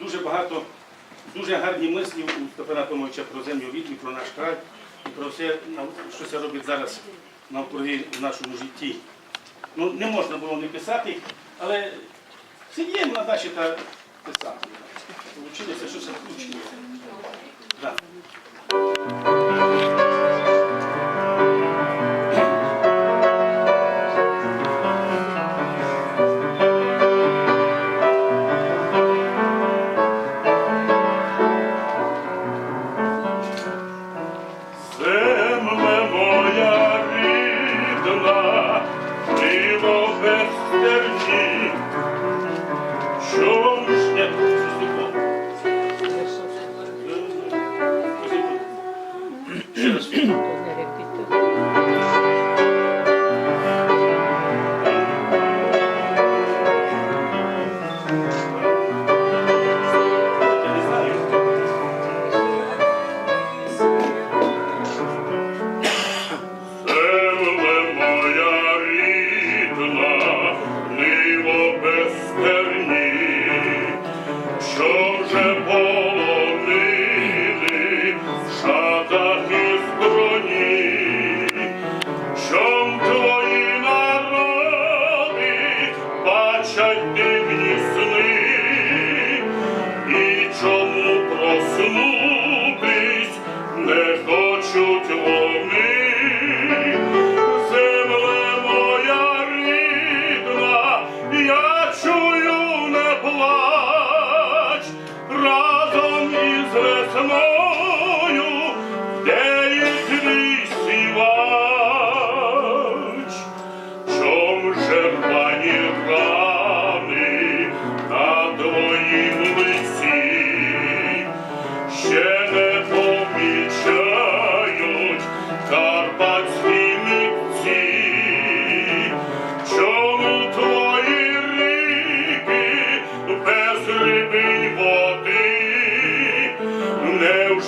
дуже багато, дуже гарні мислі у Степана Томовича про землю вітрі, про наш край і про все, що це робить зараз навкруги в нашому житті. Ну, не можна було не писати, але сидіємо на дачі та писати. Вчилися, що це вчили. Да. 嗯。Бачать дивні сни, і чому проснутись не хочуть вони.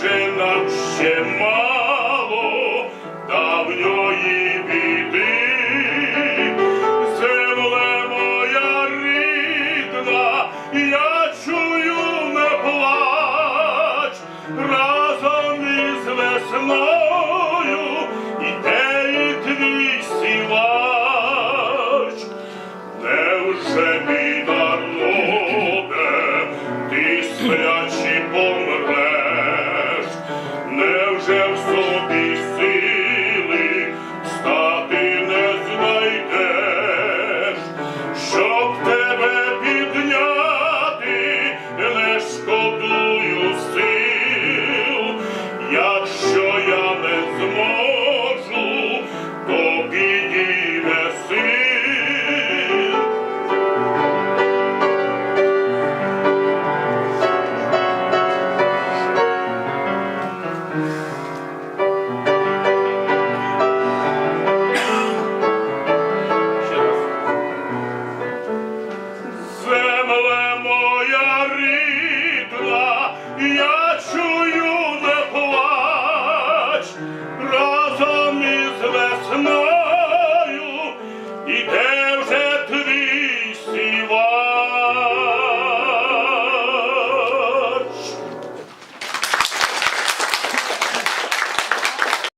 że nam się ma.